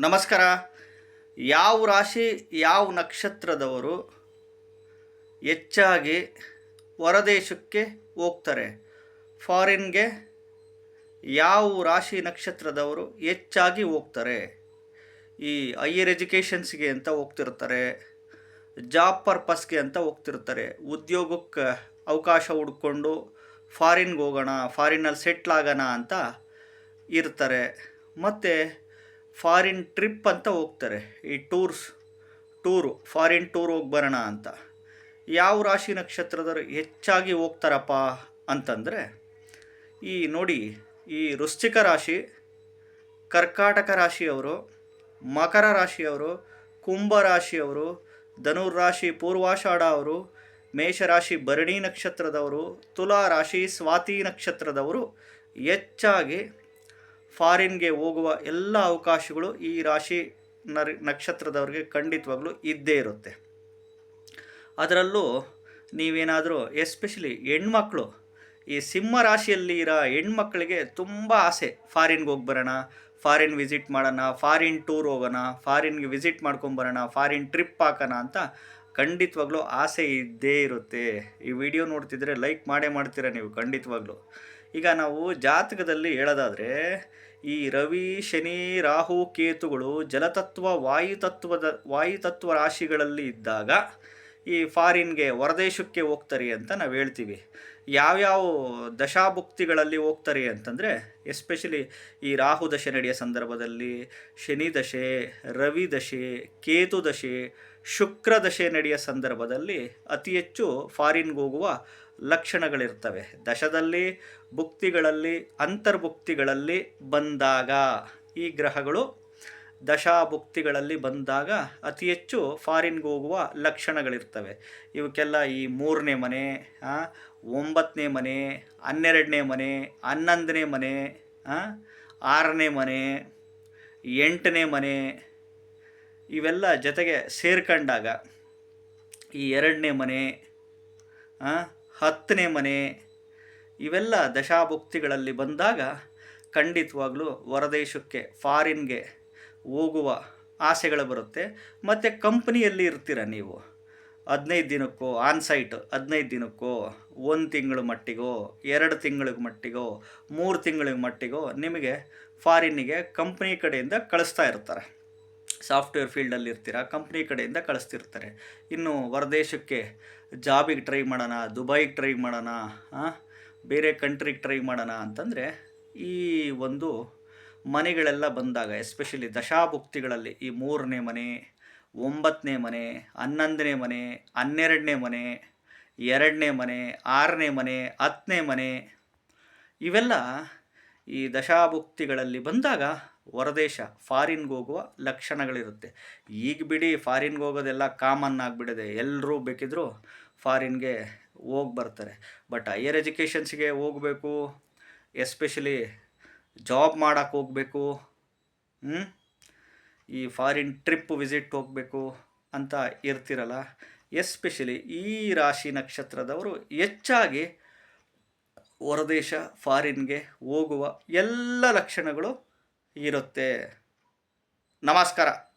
ನಮಸ್ಕಾರ. ಯಾವ ರಾಶಿ, ಯಾವ ನಕ್ಷತ್ರದವರು ಹೆಚ್ಚಾಗಿ ಹೊರದೇಶಕ್ಕೆ ಹೋಗ್ತಾರೆ? ಫಾರಿನ್ಗೆ ಯಾವ ರಾಶಿ ನಕ್ಷತ್ರದವರು ಹೆಚ್ಚಾಗಿ ಹೋಗ್ತಾರೆ? ಈ ಹೈಯರ್ ಎಜುಕೇಷನ್ಸ್ಗೆ ಅಂತ ಹೋಗ್ತಿರ್ತಾರೆ ಜಾಬ್ ಪರ್ಪಸ್ಗೆ ಅಂತ ಹೋಗ್ತಿರ್ತಾರೆ. ಉದ್ಯೋಗಕ್ಕೆ ಅವಕಾಶ ಹುಡ್ಕೊಂಡು ಫಾರಿನ್ಗೆ ಹೋಗೋಣ, ಫಾರಿನಲ್ಲಿ ಸೆಟ್ಲ್ ಆಗೋಣ ಅಂತ ಇರ್ತಾರೆ. ಮತ್ತು ಫಾರಿನ್ ಟ್ರಿಪ್ ಅಂತ ಹೋಗ್ತಾರೆ. ಈ ಟೂರ್ಸ್, ಟೂರು, ಫಾರಿನ್ ಟೂರ್ ಹೋಗಿ ಬರೋಣ ಅಂತ. ಯಾವ ರಾಶಿ ನಕ್ಷತ್ರದವರು ಹೆಚ್ಚಾಗಿ ಹೋಗ್ತಾರಪ್ಪ ಅಂತಂದರೆ, ಈ ನೋಡಿ, ಈ ವೃಶ್ಚಿಕ ರಾಶಿ, ಕರ್ಕಾಟಕ ರಾಶಿಯವರು, ಮಕರ ರಾಶಿಯವರು, ಕುಂಭ ರಾಶಿಯವರು, ಧನುರ್ ರಾಶಿ, ಪೂರ್ವಾಷಾಢ ಅವರು ಮೇಷರಾಶಿ ಭರಣಿ ನಕ್ಷತ್ರದವರು, ತುಲಾ ರಾಶಿ, ಸ್ವಾತಿ ನಕ್ಷತ್ರದವರು ಹೆಚ್ಚಾಗಿ ಫಾರಿನ್ಗೆ ಹೋಗುವ ಎಲ್ಲ ಅವಕಾಶಗಳು ಈ ರಾಶಿ ನರ್, ನಕ್ಷತ್ರದವ್ರಿಗೆ ಖಂಡಿತವಾಗ್ಲೂ ಇದ್ದೇ ಇರುತ್ತೆ. ಅದರಲ್ಲೂ ನೀವೇನಾದರೂ, ಎಸ್ಪೆಷಲಿ ಹೆಣ್ಮಕ್ಳು, ಈ ಸಿಂಹ ರಾಶಿಯಲ್ಲಿ ಇರೋ ಹೆಣ್ಮಕ್ಳಿಗೆ ತುಂಬ ಆಸೆ, ಫಾರಿನ್ಗೆ ಹೋಗಿ ಬರೋಣ, ಫಾರಿನ್ ವಿಸಿಟ್ ಮಾಡೋಣ, ಫಾರಿನ್ ಟೂರ್ ಹೋಗೋಣ, ಫಾರಿನ್ಗೆ ವಿಸಿಟ್ ಮಾಡ್ಕೊಂಬರೋಣ ಫಾರಿನ್ ಟ್ರಿಪ್ ಹಾಕೋಣ ಅಂತ ಖಂಡಿತವಾಗ್ಲೂ ಆಸೆ ಇದ್ದೇ ಇರುತ್ತೆ. ಈ ವಿಡಿಯೋ ನೋಡ್ತಿದ್ರೆ ಲೈಕ್ ಮಾಡೇ ಮಾಡ್ತೀರಾ ನೀವು? ಖಂಡಿತವಾಗ್ಲೂ. ಈಗ ನಾವು ಜಾತಕದಲ್ಲಿ ಹೇಳೋದಾದರೆ, ಈ ರವಿ, ಶನಿ, ರಾಹು, ಕೇತುಗಳು ಜಲತತ್ವ, ವಾಯುತತ್ವದ, ವಾಯುತತ್ವ ರಾಶಿಗಳಲ್ಲಿ ಇದ್ದಾಗ ಈ ಫಾರಿನ್ಗೆ ಹೊರದೇಶಕ್ಕೆ ಹೋಗ್ತಾರೆ ಅಂತ ನಾವು ಹೇಳ್ತೀವಿ. ಯಾವ್ಯಾವ ದಶಾಭುಕ್ತಿಗಳಲ್ಲಿ ಹೋಗ್ತಾರೆ ಅಂತಂದರೆ, ಎಸ್ಪೆಷಲಿ ಈ ರಾಹು ದಶೆ ನಡೆಯ ಸಂದರ್ಭದಲ್ಲಿ ಶನಿ ದಶೆ, ರವಿ ದಶೆ, ಕೇತು ದಶೆ, ಶುಕ್ರ ದಶೆ ನಡೆಯ ಸಂದರ್ಭದಲ್ಲಿ ಅತಿ ಹೆಚ್ಚು ಫಾರಿನ್ಗೆ ಹೋಗುವ ಲಕ್ಷಣಗಳಿರ್ತವೆ. ದಶದಲ್ಲಿ, ಭುಕ್ತಿಗಳಲ್ಲಿ, ಅಂತರ್ಭುಕ್ತಿಗಳಲ್ಲಿ ಬಂದಾಗ ಈ ಗ್ರಹಗಳು ದಶಾಭುಕ್ತಿಗಳಲ್ಲಿ ಬಂದಾಗ ಅತಿ ಹೆಚ್ಚು ಫಾರಿನ್ಗೆ ಹೋಗುವ ಲಕ್ಷಣಗಳಿರ್ತವೆ. ಇವಕ್ಕೆಲ್ಲ ಈ ಮೂರನೇ ಮನೆ ಒಂಬತ್ತನೇ ಮನೆ, ಹನ್ನೆರಡನೇ ಮನೆ, ಹನ್ನೊಂದನೇ ಮನೆ ಆರನೇ ಮನೆ, ಎಂಟನೇ ಮನೆ, ಇವೆಲ್ಲ ಜೊತೆಗೆ ಸೇರ್ಕೊಂಡಾಗ ಈ ಎರಡನೇ ಮನೆ ಹತ್ತನೇ ಮನೆ, ಇವೆಲ್ಲ ದಶಾಭುಕ್ತಿಗಳಲ್ಲಿ ಬಂದಾಗ ಖಂಡಿತವಾಗ್ಲೂ ಹೊರದೇಶಕ್ಕೆ ಫಾರಿನ್ಗೆ ಹೋಗುವ ಆಸೆಗಳು ಬರುತ್ತೆ. ಮತ್ತು ಕಂಪ್ನಿಯಲ್ಲಿ ಇರ್ತೀರ ನೀವು. ಹದಿನೈದು ದಿನಕ್ಕೋ ಆನ್ಸೈಟ್ ಹದಿನೈದು ದಿನಕ್ಕೋ, ಒಂದು ತಿಂಗಳ ಮಟ್ಟಿಗೋ, ಎರಡು ತಿಂಗಳ ಮಟ್ಟಿಗೋ, ಮೂರು ತಿಂಗಳ ಮಟ್ಟಿಗೋ ನಿಮಗೆ ಫಾರಿನ್ನಿಗೆ ಕಂಪ್ನಿ ಕಡೆಯಿಂದ ಕಳಿಸ್ತಾ ಇರ್ತಾರೆ. ಸಾಫ್ಟ್ವೇರ್ ಫೀಲ್ಡಲ್ಲಿ ಇರ್ತೀರ, ಕಂಪ್ನಿ ಕಡೆಯಿಂದ ಕಳಿಸ್ತಿರ್ತಾರೆ. ಇನ್ನು ಹೊರದೇಶಕ್ಕೆ ಜಾಬಿಗೆ ಟ್ರೈ ಮಾಡೋಣ, ದುಬೈಗೆ ಟ್ರೈ ಮಾಡೋಣ ಬೇರೆ ಕಂಟ್ರಿಗೆ ಟ್ರೈ ಮಾಡೋಣ ಅಂತಂದರೆ ಈ ಒಂದು ಮನೆಗಳೆಲ್ಲ ಬಂದಾಗ ಎಸ್ಪೆಷಲಿ ದಶಾಭುಕ್ತಿಗಳಲ್ಲಿ ಈ ಮೂರನೇ ಮನೆ, ಒಂಬತ್ತನೇ ಮನೆ, ಹನ್ನೊಂದನೇ ಮನೆ, ಹನ್ನೆರಡನೇ ಮನೆ, ಎರಡನೇ ಮನೆ, ಆರನೇ ಮನೆ, ಹತ್ತನೇ ಮನೆ, ಇವೆಲ್ಲ ಈ ದಶಾಭುಕ್ತಿಗಳಲ್ಲಿ ಬಂದಾಗ ಹೊರದೇಶ ಫಾರಿನ್ಗೆ ಹೋಗುವ ಲಕ್ಷಣಗಳಿರುತ್ತೆ. ಈಗ ಬಿಡಿ ಫಾರಿನ್ಗೆ ಹೋಗೋದೆಲ್ಲ ಕಾಮನ್ ಆಗಿಬಿಡಿದೆ ಎಲ್ಲರೂ ಬೇಕಿದ್ದರೂ ಫಾರಿನ್ಗೆ ಹೋಗಿ ಬರ್ತಾರೆ. ಬಟ್ ಹೈಯರ್ ಎಜುಕೇಷನ್ಸ್ಗೆ ಹೋಗಬೇಕು ಎಸ್ಪೆಷಲಿ ಜಾಬ್ ಮಾಡೋಕ್ಕೆ ಹೋಗಬೇಕು ಈ ಫಾರಿನ್ ಟ್ರಿಪ್ ವಿಸಿಟ್ ಹೋಗಬೇಕು ಅಂತ ಇರ್ತಿರಲ್ಲ ಎಸ್ಪೆಷಲಿ ಈ ರಾಶಿ ನಕ್ಷತ್ರದವರು ಹೆಚ್ಚಾಗಿ ಹೊರದೇಶ ಫಾರಿನ್ಗೆ ಹೋಗುವ ಎಲ್ಲ ಲಕ್ಷಣಗಳು ಇರುತ್ತೆ. ನಮಸ್ಕಾರ.